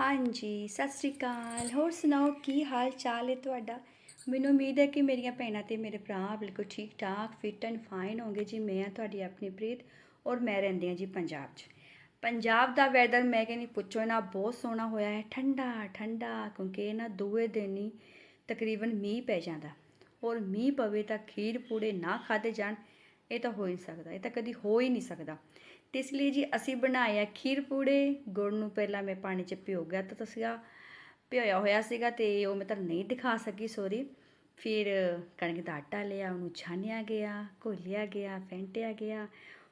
ਹਾਂਜੀ, ਸਤਿ ਸ੍ਰੀ ਅਕਾਲ। ਹੋਰ ਸੁਣਾਓ, ਕੀ ਹਾਲ ਚਾਲ ਹੈ ਤੁਹਾਡਾ? ਮੈਨੂੰ ਉਮੀਦ ਹੈ ਕਿ ਮੇਰੀਆਂ ਭੈਣਾਂ ਤੇ ਮੇਰੇ ਭਰਾ ਬਿਲਕੁਲ ਠੀਕ ਠਾਕ ਫਿਟ ਐਂਡ ਫਾਈਨ ਹੋਣਗੇ। ਜੀ, ਮੈਂ ਹਾਂ ਤੁਹਾਡੀ ਆਪਣੀ ਪ੍ਰੀਤ ਔਰ ਮੈਂ ਰਹਿੰਦੀ ਹਾਂ ਜੀ ਪੰਜਾਬ 'ਚ। ਪੰਜਾਬ ਦਾ ਵੈਦਰ ਮੈਂ ਕਹਿੰਦੀ ਪੁੱਛੋ ਨਾ ਬਹੁਤ ਸੋਹਣਾ ਹੋਇਆ ਹੈ। ਠੰਡਾ ਠੰਡਾ, ਕਿਉਂਕਿ ਇਹ ਨਾ ਦੂਏ ਦਿਨ ਹੀ ਤਕਰੀਬਨ ਮੀਂਹ ਪੈ ਜਾਂਦਾ। ਔਰ ਮੀਂਹ ਪਵੇ ਤਾਂ ਖੀਰ ਪੂੜੇ ਨਾ ਖਾਦੇ ਜਾਣ, ਇਹ ਤਾਂ ਹੋ ਹੀ ਨਹੀਂ ਸਕਦਾ। ਇਹ ਤਾਂ ਕਦੀ ਹੋ ਹੀ ਨਹੀਂ ਸਕਦਾ। ਤੇ ਇਸ ਲਈ ਜੀ ਅਸੀਂ ਬਣਾਏ ਆ ਖੀਰ ਪੂੜੇ, ਗੁੜ ਨੂੰ ਪਹਿਲਾਂ ਮੈਂ ਪਾਣੀ 'ਚ ਭਿਓ ਗਿਆ ਤਾਂ ਸੀਗਾ, ਭਿਓਇਆ ਹੋਇਆ ਸੀਗਾ ਤੇ ਉਹ ਮੈਂ ਤੁਹਾਨੂੰ ਨਹੀਂ ਦਿਖਾ ਸਕੀ ਸੋਰੀ ਫਿਰ ਕਣਕ ਦਾ ਆਟਾ ਲਿਆ, ਉਹਨੂੰ ਛਾਨਿਆ ਗਿਆ, ਘੋਲਿਆ ਗਿਆ, ਫੈਂਟਿਆ ਗਿਆ,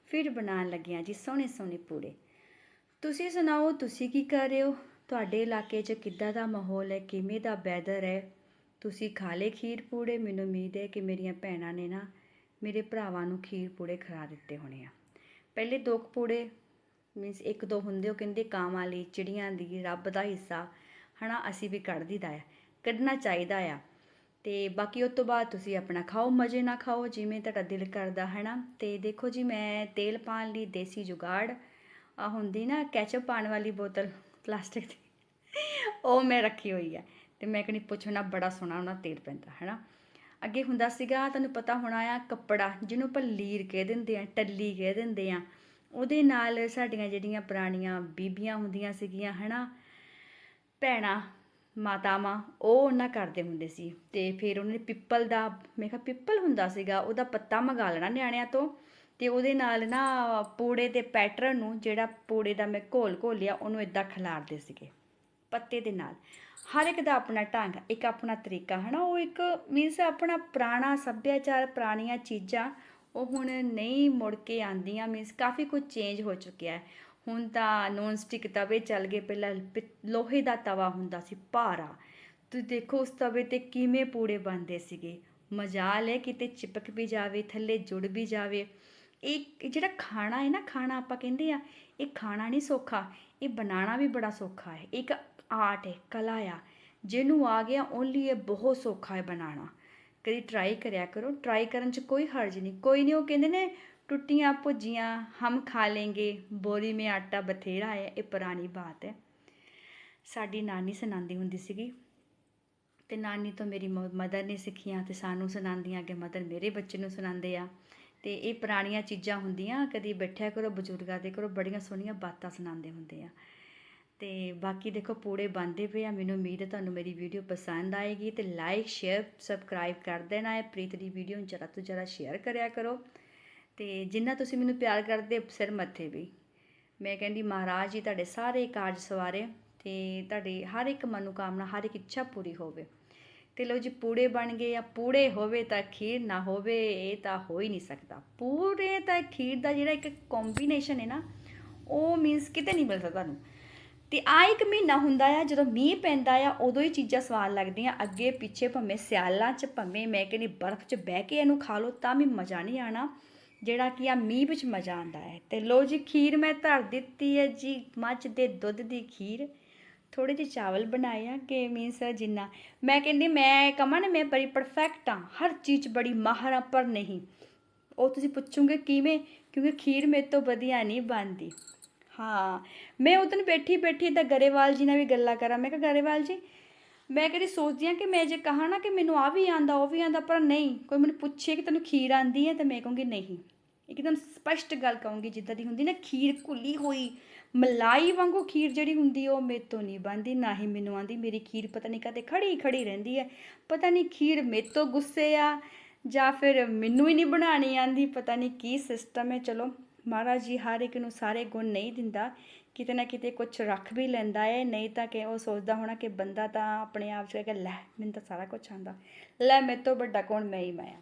ਫਿਰ ਬਣਾਉਣ ਲੱਗਿਆ ਜੀ ਸੋਹਣੇ ਸੋਹਣੇ ਪੂੜੇ। ਤੁਸੀਂ ਸੁਣਾਓ, ਤੁਸੀਂ ਕੀ ਕਰ ਰਹੇ ਹੋ? ਤੁਹਾਡੇ ਇਲਾਕੇ 'ਚ ਕਿੱਦਾਂ ਦਾ ਮਾਹੌਲ ਹੈ? ਕਿਵੇਂ ਦਾ ਵੈਦਰ ਹੈ? ਤੁਸੀਂ ਖਾ ਲਏ ਖੀਰ ਪੂੜੇ? ਮੈਨੂੰ ਉਮੀਦ ਹੈ ਕਿ ਮੇਰੀਆਂ ਭੈਣਾਂ ਨੇ ਨਾ ਮੇਰੇ ਭਰਾਵਾਂ ਨੂੰ ਖੀਰ ਪੂੜੇ ਖਰਾ ਦਿੱਤੇ ਹੋਣੇ ਆ। ਪਹਿਲੇ ਦੋ ਕਪੂੜੇ ਮੀਨਸ ਇੱਕ ਦੋ ਹੁੰਦੇ, ਉਹ ਕਹਿੰਦੇ ਕਾਂ ਲਈ, ਚਿੜੀਆਂ ਦੀ, ਰੱਬ ਦਾ ਹਿੱਸਾ। ਹਨਾ, ਅਸੀਂ ਵੀ ਕੱਢ ਦੀਦਾ ਆ, ਕੱਢਣਾ ਚਾਹੀਦਾ ਆ। ਤੇ ਬਾਕੀ ਉਸ ਤੋਂ ਬਾਅਦ ਤੁਸੀਂ ਆਪਣਾ ਖਾਓ, ਮਜ਼ੇ ਨਾਲ ਖਾਓ, ਜਿਵੇਂ ਤੁਹਾਡਾ ਦਿਲ ਕਰਦਾ, ਹਨਾ। ਤੇ ਦੇਖੋ ਜੀ, ਮੈਂ ਤੇਲ ਪਾਣ ਲਈ ਦੇਸੀ ਜੁਗਾੜ ਆ ਹੁੰਦੀ ਨਾ ਕੈਚਅਪ ਪਾਣ ਵਾਲੀ ਬੋਤਲ ਪਲਾਸਟਿਕ ਦੀ, ਉਹ ਮੈਂ ਰੱਖੀ ਹੋਈ ਆ। ਤੇ ਮੈਂ ਕਹਿੰਦੀ ਪੁੱਛਣਾ ਬੜਾ ਸੋਹਣਾ ਉਹਨਾਂ ਤੇਲ ਪੈਂਦਾ, ਹਨਾ। ਅੱਗੇ ਹੁੰਦਾ ਸੀਗਾ, ਤੁਹਾਨੂੰ ਪਤਾ ਹੋਣਾ ਆ ਕੱਪੜਾ, ਜਿਹਨੂੰ ਆਪਾਂ ਲੀਰ ਕਹਿ ਦਿੰਦੇ ਆ, ਟੱਲੀ ਕਹਿ ਦਿੰਦੇ ਆ। ਉਹਦੇ ਨਾਲ ਸਾਡੀਆਂ ਜਿਹੜੀਆਂ ਪੁਰਾਣੀਆਂ ਬੀਬੀਆਂ ਹੁੰਦੀਆਂ ਸੀਗੀਆਂ, ਹਨਾ, ਭੈਣਾਂ, ਮਾਤਾਵਾਂ, ਉਹ ਉਹਨਾਂ ਕਰਦੇ ਹੁੰਦੇ ਸੀ। ਤੇ ਫਿਰ ਉਹਨੇ ਪਿੱਪਲ ਦਾ, ਮੈਂ ਕਿਹਾ ਪਿੱਪਲ ਹੁੰਦਾ ਸੀਗਾ, ਉਹਦਾ ਪੱਤਾ ਮੰਗਾ ਲੈਣਾ ਨਿਆਣਿਆਂ ਤੋਂ। ਤੇ ਉਹਦੇ ਨਾਲ ਨਾ ਪੂੜੇ ਦੇ ਪੈਟਰਨ ਨੂੰ, ਜਿਹੜਾ ਪੂੜੇ ਦਾ ਮੈਂ ਘੋਲ ਘੋਲਿਆ ਉਹਨੂੰ ਇਦਾਂ ਖਿਲਾਰਦੇ ਸੀਗੇ, ਪੱਤੇ ਦੇ ਨਾਲ। ਹਰ ਇੱਕ ਦਾ ਆਪਣਾ ਢੰਗ, ਇੱਕ ਆਪਣਾ ਤਰੀਕਾ ਹੈ ਨਾ ਉਹ ਇੱਕ ਮੀਨਸ ਆਪਣਾ ਪੁਰਾਣਾ ਸੱਭਿਆਚਾਰ, ਪੁਰਾਣੀਆਂ ਚੀਜ਼ਾਂ, ਉਹ ਹੁਣ ਨਹੀਂ ਮੁੜ ਕੇ ਆਂਦੀਆਂ ਮੀਨਸ ਕਾਫੀ ਕੁਝ ਚੇਂਜ ਹੋ ਚੁੱਕਿਆ ਹੈ। ਹੁਣ ਤਾਂ ਨੌਨ ਸਟਿਕ ਤਵੇ ਚੱਲ ਗਏ, ਪਹਿਲਾਂ ਲੋਹੇ ਦਾ ਤਵਾ ਹੁੰਦਾ ਸੀ, ਭਾਰਾ। ਤੁਸੀਂ ਦੇਖੋ ਉਸ ਤਵੇ ਤੇ ਕਿਵੇਂ ਪੂੜੇ ਬਣਦੇ ਸੀਗੇ। ਮਜਾਲ ਹੈ, ਕਿਤੇ ਚਿਪਕ ਵੀ ਜਾਵੇ, ਥੱਲੇ ਜੁੜ ਵੀ ਜਾਵੇ। ਇਹ ਇਹ ਜਿਹੜਾ ਖਾਣਾ ਹੈ ਨਾ, ਖਾਣਾ ਆਪਾਂ ਕਹਿੰਦੇ ਆ ਇਹ ਖਾਣਾ ਨਹੀਂ ਸੌਖਾ, ਇਹ ਬਣਾਉਣਾ ਵੀ ਬੜਾ ਸੌਖਾ ਹੈ। ਇੱਕ ਆਰਟ ਹੈ, ਕਲਾ ਆ। ਜਿਹਨੂੰ ਆ ਗਿਆ, ਓਨਲੀ ਇਹ ਬਹੁਤ ਸੌਖਾ ਹੈ ਬਣਾਉਣਾ। ਕਦੀ ਟਰਾਈ ਕਰਿਆ ਕਰੋ ਟਰਾਈ ਕਰਨ 'ਚ ਕੋਈ ਹਰਜ ਨਹੀਂ। ਕੋਈ ਨਹੀਂ, ਉਹ ਕਹਿੰਦੇ ਨੇ, ਟੁੱਟੀਆਂ ਭੁੱਜੀਆਂ ਹਮ ਖਾ ਲੇਂਗੇ, ਬੋਰੀ ਮੇ ਆਟਾ ਬਥੇਰਾ ਹੈ, ਇਹ ਪੁਰਾਣੀ ਬਾਤ ਹੈ। ਸਾਡੀ ਨਾਨੀ ਸੁਣਾਉਂਦੀ ਹੁੰਦੀ ਸੀਗੀ, ਤੇ ਨਾਨੀ ਤੋਂ ਮੇਰੀ ਮਦਰ ਨੇ ਸਿੱਖੀਆਂ ਤੇ ਸਾਨੂੰ ਸੁਣਾਉਂਦੀਆਂ ਕਿ ਮਦਰ ਮੇਰੇ ਬੱਚੇ ਨੂੰ ਸੁਣਾਉਂਦੇ ਆ। ਅਤੇ ਇਹ ਪੁਰਾਣੀਆਂ ਚੀਜ਼ਾਂ ਹੁੰਦੀਆਂ, ਕਦੀ ਬੈਠਿਆ ਕਰੋ, ਬਜ਼ੁਰਗਾਂ ਦੇ ਕਰੋ ਬੜੀਆਂ ਸੋਹਣੀਆਂ ਬਾਤਾਂ ਸੁਣਾਉਂਦੇ ਹੁੰਦੇ ਆ। ਤੇ ਬਾਕੀ ਦੇਖੋ, ਪੂੜੇ ਬਣਦੇ ਪਏ ਆ, ਮੈਨੂੰ ਉਮੀਦ ਹੈ ਤੁਹਾਨੂੰ ਮੇਰੀ ਵੀਡੀਓ ਪਸੰਦ ਆਏਗੀ ਤੇ ਲਾਈਕ ਸ਼ੇਅਰ ਸਬਸਕ੍ਰਾਈਬ ਕਰ ਦੇਣਾ ਹੈ। ਪ੍ਰੀਤ ਦੀ ਵੀਡੀਓ ਨੂੰ ਜਰਾ ਤੋਂ ਜਰਾ ਸ਼ੇਅਰ ਕਰਿਆ ਕਰੋ। ਤੇ ਜਿੰਨਾ ਤੁਸੀਂ ਮੈਨੂੰ ਪਿਆਰ ਕਰਦੇ, ਸਿਰ ਮੱਥੇ ਵੀ। ਮੈਂ ਕਹਿੰਦੀ, ਮਹਾਰਾਜ ਜੀ ਤੁਹਾਡੇ ਸਾਰੇ ਕਾਰਜ ਸਵਾਰੇ ਤੇ ਤੁਹਾਡੀ ਹਰ ਇੱਕ ਮਨੋਕਾਮਨਾ, ਹਰ ਇੱਕ ਇੱਛਾ ਪੂਰੀ ਹੋਵੇ। ਤੇ ਲੋ ਜੀ ਪੂੜੇ ਬਣ ਗਏ ਆ, ਪੂੜੇ ਹੋਵੇ ਤਾਂ ਖੀਰ ਨਾ ਹੋਵੇ, ਇਹ ਤਾਂ ਹੋ ਹੀ ਨਹੀਂ ਸਕਦਾ। ਪੂੜੇ ਤਾਂ ਖੀਰ ਦਾ ਜਿਹੜਾ ਇੱਕ ਕੰਬੀਨੇਸ਼ਨ ਹੈ ਨਾ, ਉਹ ਮੀਨਸ ਕਿਤੇ ਨਹੀਂ ਮਿਲਦਾ ਤੁਹਾਨੂੰ। ਤੇ ਆ ਇੱਕ ਮਹੀਨਾ ਹੁੰਦਾ ਆ, ਜਦੋਂ ਮੀਂਹ ਪੈਂਦਾ ਆ, ਉਦੋਂ ਹੀ ਚੀਜ਼ਾਂ ਸਵਾਦ ਲੱਗਦੀਆਂ। ਅੱਗੇ ਪਿੱਛੇ ਭੰਮੇ ਸਿਆਲਾਂ 'ਚ ਭੰਮੇ ਮੈਂ ਕਹਿੰਦੀ ਬਰਫ਼ 'ਚ ਬਹਿ ਕੇ ਇਹਨੂੰ ਖਾ ਲਓ, ਤਾਂ ਵੀ ਮਜ਼ਾ ਨਹੀਂ ਆਣਾ ਜਿਹੜਾ ਕਿ ਆ ਮੀਂਹ ਵਿੱਚ ਮਜ਼ਾ ਆਉਂਦਾ ਹੈ। ਤੇ ਲੋ ਜੀ ਖੀਰ ਮੈਂ ਧਰ ਦਿੱਤੀ ਹੈ ਜੀ, ਮੱਝ ਦੇ ਦੁੱਧ ਦੀ ਖੀਰ। ਥੋੜੇ ਜਿਹੇ ਚਾਵਲ ਬਣਾਏ ਆ, ਕਿ ਮੀਨਸ ਜਿੰਨਾ, ਮੈਂ ਕਹਿੰਦੀ ਮੈਂ ਕਹਾਂ ਨਾ, ਮੈਂ ਬੜੀ ਪਰਫੈਕਟ ਆ ਹਰ ਚੀਜ਼ 'ਚ ਬੜੀ ਮਾਹਰ ਆ ਪਰ ਨਹੀਂ। ਉਹ ਤੁਸੀਂ ਪੁੱਛੋਗੇ ਕਿਵੇਂ? ਕਿਉਂਕਿ ਖੀਰ ਮੇਰੇ ਤੋਂ ਵਧੀਆ ਨਹੀਂ ਬਣਦੀ। ਹਾਂ, ਮੈਂ ਉਹ ਦਿਨ ਬੈਠੀ ਬੈਠੀ ਤਾਂ ਗਰੇਵਾਲ ਜੀ ਨਾਲ ਵੀ ਗੱਲਾਂ ਕਰਾਂ। ਮੈਂ ਕਿਹਾ, ਗਰੇਵਾਲ ਜੀ, ਮੈਂ ਕਦੀ ਸੋਚਦੀ ਆ ਕਿ ਮੈਂ ਜੇ ਕਹਾ ਨਾ ਕਿ ਮੈਨੂੰ ਆ ਵੀ ਆਂਦਾ ਉਹ ਵੀ ਆਂਦਾ ਪਰ ਨਹੀਂ, ਕੋਈ ਮੈਨੂੰ ਪੁੱਛੇ ਕਿ ਤੈਨੂੰ ਖੀਰ ਆਂਦੀ ਹੈ, ਤਾਂ ਮੈਂ ਕਹੂੰਗੀ ਨਹੀਂ। ਇੱਕਦਮ ਸਪਸ਼ਟ ਗੱਲ ਕਹੂੰਗੀ, ਜਿੱਦਾਂ ਦੀ ਹੁੰਦੀ ਨਾ, ਖੀਰ ਘੁੱਲੀ ਹੋਈ ਮਲਾਈ ਵਾਂਗੂ ਖੀਰ ਜਿਹੜੀ ਹੁੰਦੀ ਉਹ ਮੇਰੇ ਤੋਂ ਨਹੀਂ ਬਣਦੀ, ਨਾ ਹੀ ਮੈਨੂੰ ਆਂਦੀ ਮੇਰੀ ਖੀਰ ਪਤਾ ਨਹੀਂ ਕਦੇ ਖੜੀ ਖੜੀ ਰਹਿੰਦੀ ਹੈ ਪਤਾ ਨਹੀਂ ਖੀਰ ਮੇਰੇ ਤੋਂ ਗੁੱਸੇ ਆ, ਜਾਂ ਫਿਰ ਮੈਨੂੰ ਹੀ ਨਹੀਂ ਬਣਾਣੀ ਆਂਦੀ ਪਤਾ ਨਹੀਂ ਕੀ ਸਿਸਟਮ ਹੈ। ਚਲੋ, ਮਹਾਰਾਜ ਜੀ ਹਰ ਇੱਕ ਨੂੰ ਸਾਰੇ ਗੁਣ ਨਹੀਂ ਦਿੰਦਾ। ਕਿਤੇ ਨਾ ਕਿਤੇ ਕੁਝ ਰੱਖ ਵੀ ਲੈਂਦਾ ਹੈ ਨਹੀਂ ਤਾਂ ਕਿ ਉਹ ਸੋਚਦਾ ਹੋਣਾ ਕਿ ਬੰਦਾ ਤਾਂ ਆਪਣੇ ਆਪ 'ਚ ਕਿ, ਲੈ, ਮੈਨੂੰ ਤਾਂ ਸਾਰਾ ਕੁਝ ਆਂਦਾ ਲੈ, ਮੇਰੇ ਤੋਂ ਵੱਡਾ ਕੌਣ? ਮੈਂ ਹੀ ਮੈਂ ਆ।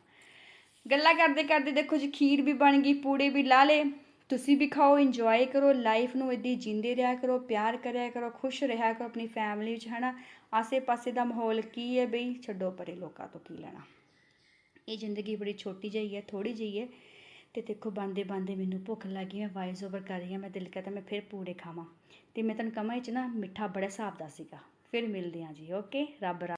ਗੱਲਾਂ ਕਰਦੇ ਕਰਦੇ ਦੇਖੋ ਜੀ, ਖੀਰ ਵੀ ਬਣ ਗਈ, ਪੂੜੇ ਵੀ ਲਾ ਲੇ ਤੁਸੀਂ ਵੀ ਖਾਓ ਇੰਜੋਏ ਕਰੋ ਲਾਈਫ ਨੂੰ ਇਦਾਂ ਜਿੰਦੇ ਰਿਹਾ ਕਰੋ, ਪਿਆਰ ਕਰਿਆ ਕਰੋ, ਖੁਸ਼ ਰਿਹਾ ਕਰੋ ਆਪਣੀ ਫੈਮਿਲੀ 'ਚ ਹਨਾ? ਆਸੇ-ਪਾਸੇ ਦਾ ਮਾਹੌਲ ਕੀ ਹੈ ਬਈ? ਛੱਡੋ ਪਰੇ ਲੋਕਾਂ ਤੋਂ ਕੀ ਲੈਣਾ। ਇਹ ਜ਼ਿੰਦਗੀ ਬੜੀ ਛੋਟੀ ਜਿਹੀ ਹੈ ਥੋੜੀ ਜਿਹੀ ਹੈ। ਤੇ ਦੇਖੋ ਬੰਦੇ ਬੰਦੇ ਮੈਨੂੰ ਭੁੱਖ ਲੱਗੀ ਮੈਂ ਵਾਇਸ ਓਵਰ ਕਰ ਰਹੀ ਹਾਂ, ਮੈਂ ਦਿਲ ਕਰਦਾ ਮੈਂ ਫਿਰ ਪੂੜੇ ਖਾਵਾਂ। ਤੇ ਮੈਂ ਤੁਹਾਨੂੰ ਕਹਾਂ ਇਹ 'ਚ ਨਾ ਮਿੱਠਾ ਬੜਾ ਹਿਸਾਬ ਦਾ ਸੀਗਾ। ਫਿਰ ਮਿਲਦੇ ਹਾਂ ਜੀ ਓਕੇ ਰੱਬ ਰਾ-